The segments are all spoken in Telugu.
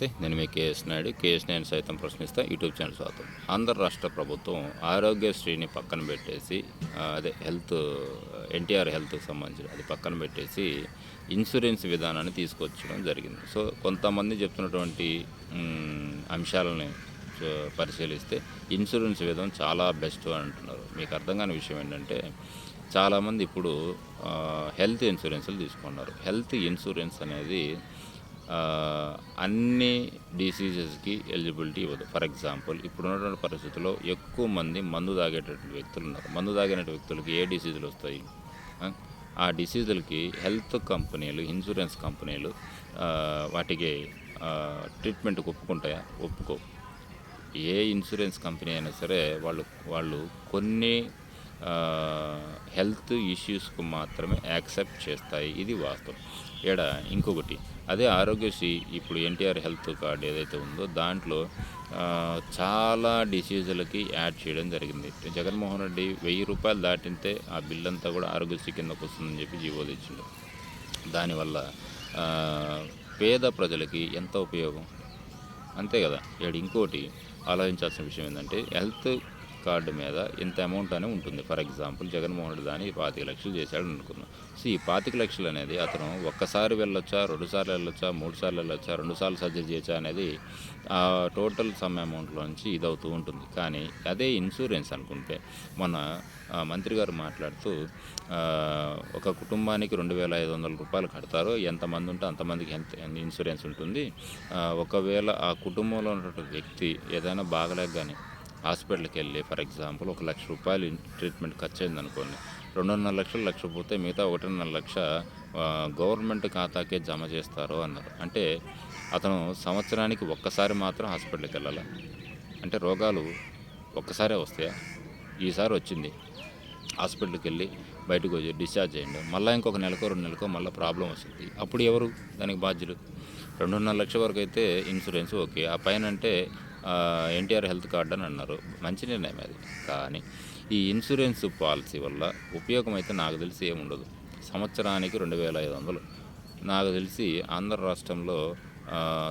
నమస్తే, నేను మీ కేఎస్ నాయుడు. కేఎస్ నాయుడు సైతం ప్రశ్నిస్తా. యూట్యూబ్ ఛానల్ స్వాగతం. ఆంధ్ర రాష్ట్ర ప్రభుత్వం ఆరోగ్యశ్రీని పక్కన పెట్టేసి అదే హెల్త్ ఎన్టీఆర్ హెల్త్కి సంబంధించి అది పక్కన పెట్టేసి ఇన్సూరెన్స్ విధానాన్ని తీసుకొచ్చడం జరిగింది. సో కొంతమంది చెప్తున్నటువంటి అంశాలని పరిశీలిస్తే ఇన్సూరెన్స్ విధానం చాలా బెస్ట్ అని అంటున్నారు. మీకు అర్థం కాని విషయం ఏంటంటే చాలామంది ఇప్పుడు హెల్త్ ఇన్సూరెన్స్లు తీసుకున్నారు. హెల్త్ ఇన్సూరెన్స్ అనేది అన్ని డిసీజెస్కి ఎలిజిబిలిటీ ఇవ్వదు. ఫర్ ఎగ్జాంపుల్ ఇప్పుడు ఉన్నటువంటి పరిస్థితుల్లో ఎక్కువ మంది మందు తాగేటటువంటి వ్యక్తులు ఉన్నారు మందు తాగిన వ్యక్తులకి ఏ డిసీజులు వస్తాయి? ఆ? డిసీజులకి హెల్త్ కంపెనీలు ఇన్సూరెన్స్ కంపెనీలు వాటికి ట్రీట్మెంట్ ట్రీట్మెంట్కి ఒప్పుకుంటాయా? ఒప్పుకో. ఏ ఇన్సూరెన్స్ కంపెనీ అయినా సరే వాళ్ళు వాళ్ళు కొన్ని హెల్త్ ఇష్యూస్కు మాత్రమే యాక్సెప్ట్ చేస్తాయి. ఇది వాస్తవం. ఇక్కడ ఇంకొకటి అదే ఆరోగ్యశ్రీ ఇప్పుడు ఎన్టీఆర్ హెల్త్ కార్డ్ ఏదైతే ఉందో దాంట్లో చాలా డిసీజులకి యాడ్ చేయడం జరిగింది. జగన్మోహన్ రెడ్డి వెయ్యి రూపాయలు దాటితే ఆ బిల్ అంతా కూడా ఆరోగ్యశ్రీ కిందకు వస్తుందని చెప్పి జీవో తెచ్చిండు. దానివల్ల పేద ప్రజలకి ఎంత ఉపయోగం? అంతే కదా. ఇక్కడ ఇంకోటి ఆలోచించాల్సిన విషయం ఏంటంటే హెల్త్ కార్డు మీద ఇంత అమౌంట్ అని ఉంటుంది. ఫర్ ఎగ్జాంపుల్ జగన్మోహన్ రెడ్డి దాని పాతిక లక్షలు చేశాడు అనుకుందాం. సో ఈ పాతిక లక్షలు అనేది అతను ఒక్కసారి వెళ్ళొచ్చా రెండు సార్లు వెళ్ళొచ్చా మూడు సార్లు వెళ్ళొచ్చా రెండు సార్లు సర్జరీ చేయొచ్చా అనేది ఆ టోటల్ సమ్ అమౌంట్లో నుంచి ఇదవుతూ ఉంటుంది. కానీ అదే ఇన్సూరెన్స్ అనుకుంటే మన మంత్రి గారు మాట్లాడుతూ ఒక కుటుంబానికి రెండు వేల ఐదు వందల రూపాయలు కడతారు ఎంతమంది ఉంటే అంతమందికి హెల్త్ ఇన్సూరెన్స్ ఉంటుంది. ఒకవేళ ఆ కుటుంబంలో ఉన్నటువంటి వ్యక్తి ఏదైనా బాగలేక కానీ హాస్పిటల్కి వెళ్ళి ఫర్ ఎగ్జాంపుల్ ఒక లక్ష రూపాయలు ట్రీట్మెంట్ ఖర్చు అయింది అనుకోండి రెండున్నర లక్షలు లక్ష పోతే మిగతా ఒకటిన్నర లక్ష గవర్నమెంట్ ఖాతాకే జమ చేస్తారు అన్నారు. అంటే అతను సంవత్సరానికి ఒక్కసారి మాత్రం హాస్పిటల్కి వెళ్ళాలి అంటే రోగాలు ఒక్కసారే వస్తాయా? ఈసారి వచ్చింది. హాస్పిటల్కి వెళ్ళి బయటకు వచ్చి డిశ్చార్జ్ చేయండి. మళ్ళీ ఇంకొక నెలకో రెండు నెలకో మళ్ళీ ప్రాబ్లం వస్తుంది. అప్పుడు ఎవరు దానికి బాధ్యులు? రెండున్నర లక్షల వరకు అయితే ఇన్సూరెన్స్ ఓకే. ఆ పైన అంటే ఎన్టీఆర్ హెల్త్ కార్డ్ అని అన్నారు. మంచి నిర్ణయం అది. కానీ ఈ ఇన్సూరెన్స్ పాలసీ వల్ల ఉపయోగం అయితే నాకు తెలిసి ఏముండదు. సంవత్సరానికి రెండు వేల ఐదు వందలు. నాకు తెలిసి ఆంధ్ర రాష్ట్రంలో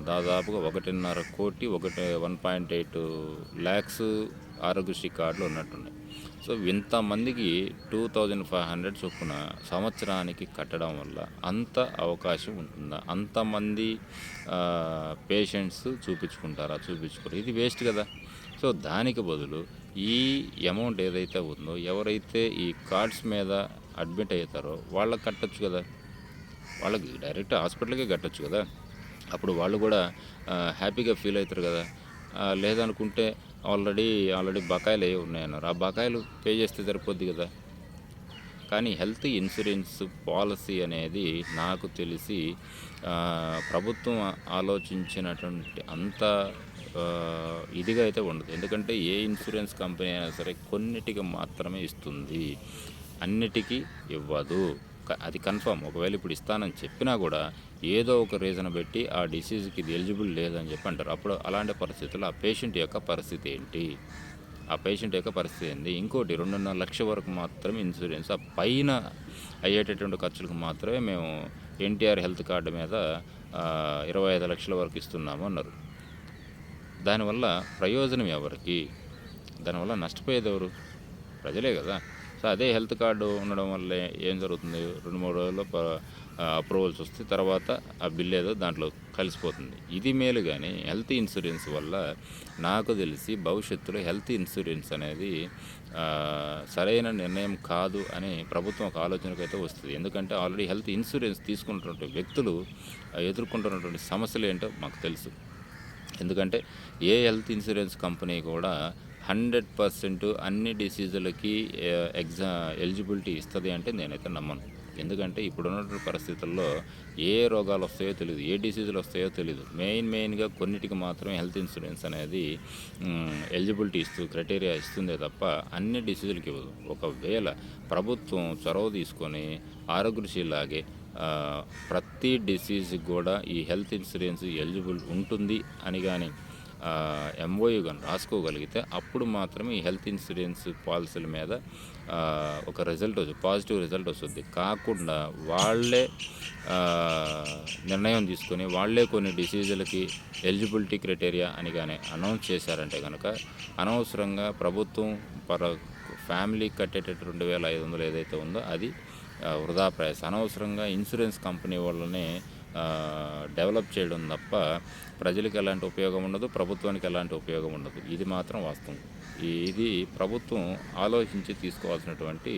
దాదాపుగా ఒకటిన్నర కోటి ఒకటి one point eight lakhs Aarogyasri కార్డులు ఉన్నట్టున్నాయి. సో ఇంతమందికి టూ థౌజండ్ ఫైవ్ హండ్రెడ్ చొప్పున సంవత్సరానికి కట్టడం వల్ల అంత అవకాశం ఉంటుందా? అంతమంది పేషెంట్స్ చూపించుకుంటారా? చూపించుకోరు. ఇది వేస్ట్ కదా. సో దానికి బదులు ఈ అమౌంట్ ఏదైతే ఉందో ఎవరైతే ఈ కార్డ్స్ మీద అడ్మిట్ అవుతారో వాళ్ళకి కట్టచ్చు కదా. వాళ్ళకి డైరెక్ట్ హాస్పిటల్కే కట్టచ్చు కదా. అప్పుడు వాళ్ళు కూడా హ్యాపీగా ఫీల్ అవుతారు కదా. లేదనుకుంటే ఆల్రెడీ ఆల్రెడీ బకాయిలు ఏ ఉన్నాయన్నారు. ఆ బకాయిలు పే చేస్తే సరిపోద్ది కదా. కానీ హెల్త్ ఇన్సూరెన్స్ పాలసీ అనేది నాకు తెలిసి ప్రభుత్వం ఆలోచించినటువంటి అంత ఇదిగా అయితే ఉండదు. ఎందుకంటే ఏ ఇన్సూరెన్స్ కంపెనీ అయినా సరే కొన్నిటికి మాత్రమే ఇస్తుంది. అన్నిటికీ ఇవ్వదు. అది కన్ఫర్మ్. ఒకవేళ ఇప్పుడు ఇస్తానని చెప్పినా కూడా ఏదో ఒక రీజన్ పెట్టి ఆ డిసీజ్కి ఇది ఎలిజిబుల్ లేదని చెప్పి అంటారు. అప్పుడు అలాంటి పరిస్థితుల్లో ఆ పేషెంట్ యొక్క పరిస్థితి ఏంటి? ఆ పేషెంట్ యొక్క పరిస్థితి ఏంది? ఇంకోటి రెండున్నర లక్ష వరకు మాత్రమే ఇన్సూరెన్స్ ఆ పైన అయ్యేటటువంటి ఖర్చులకు మాత్రమే మేము ఎన్టీఆర్ హెల్త్ కార్డు మీద ఇరవై ఐదు లక్షల వరకు ఇస్తున్నాము అన్నారు. దానివల్ల ప్రయోజనం ఎవరికి? దానివల్ల నష్టపోయేది ఎవరు? ప్రజలే కదా. సో అదే హెల్త్ కార్డు ఉండడం వల్ల ఏం జరుగుతుంది? రెండు మూడు రోజుల్లో అప్రూవల్స్ వస్తే తర్వాత ఆ బిల్ ఏదో దాంట్లో కలిసిపోతుంది. ఇది మేలు కానీ హెల్త్ ఇన్సూరెన్స్ వల్ల నాకు తెలిసి భవిష్యత్తులో హెల్త్ ఇన్సూరెన్స్ అనేది సరైన నిర్ణయం కాదు అని ప్రభుత్వం ఒక ఆలోచనకు అయితే వస్తుంది. ఎందుకంటే ఆల్రెడీ హెల్త్ ఇన్సూరెన్స్ తీసుకున్నటువంటి వ్యక్తులు ఎదుర్కొంటున్నటువంటి సమస్యలు ఏంటో మాకు తెలుసు. ఎందుకంటే ఏ హెల్త్ ఇన్సూరెన్స్ కంపెనీ కూడా హండ్రెడ్ పర్సెంట్ అన్ని డిసీజులకి ఎగ్జా ఎలిజిబిలిటీ ఇస్తుంది అంటే నేనైతే నమ్మను. ఎందుకంటే ఇప్పుడున్న పరిస్థితుల్లో ఏ రోగాలు వస్తాయో తెలియదు ఏ డిసీజులు వస్తాయో తెలియదు మెయిన్ మెయిన్గా కొన్నిటికి మాత్రమే హెల్త్ ఇన్సూరెన్స్ అనేది ఎలిజిబిలిటీ ఇస్తూ క్రైటీరియా ఇస్తుందే తప్ప అన్ని డిసీజులకి ఇవ్వదు. ఒకవేళ ప్రభుత్వం చొరవ తీసుకొని ఆరోగ్యశ్రీలాగే ప్రతి డిసీజ్కి కూడా ఈ హెల్త్ ఇన్సూరెన్స్ ఎలిజిబుల్ ఉంటుంది అని కానీ ఎంఓయూ కానీ రాసుకోగలిగితే అప్పుడు మాత్రమే ఈ హెల్త్ ఇన్సూరెన్స్ పాలసీల మీద ఒక రిజల్ట్ వస్తుంది పాజిటివ్ రిజల్ట్ వస్తుంది. కాకుండా వాళ్ళే నిర్ణయం తీసుకొని వాళ్ళే కొన్ని డిసీజులకి ఎలిజిబిలిటీ క్రైటీరియా అని కానీ అనౌన్స్ చేశారంటే కనుక అనవసరంగా ప్రభుత్వం పర ఫ్యామిలీ కట్టేటట్టు రెండు వేల ఐదు వందలు ఏదైతే ఉందో అది వృధా ప్రయాస. అనవసరంగా ఇన్సూరెన్స్ కంపెనీ వాళ్ళనే డెవలప్ చేయడం తప్ప ప్రజలకు ఎలాంటి ఉపయోగం ఉండదు ప్రభుత్వానికి ఎలాంటి ఉపయోగం ఉండదు. ఇది మాత్రం వాస్తవం. ఇది ప్రభుత్వం ఆలోచించి తీసుకోవాల్సినటువంటి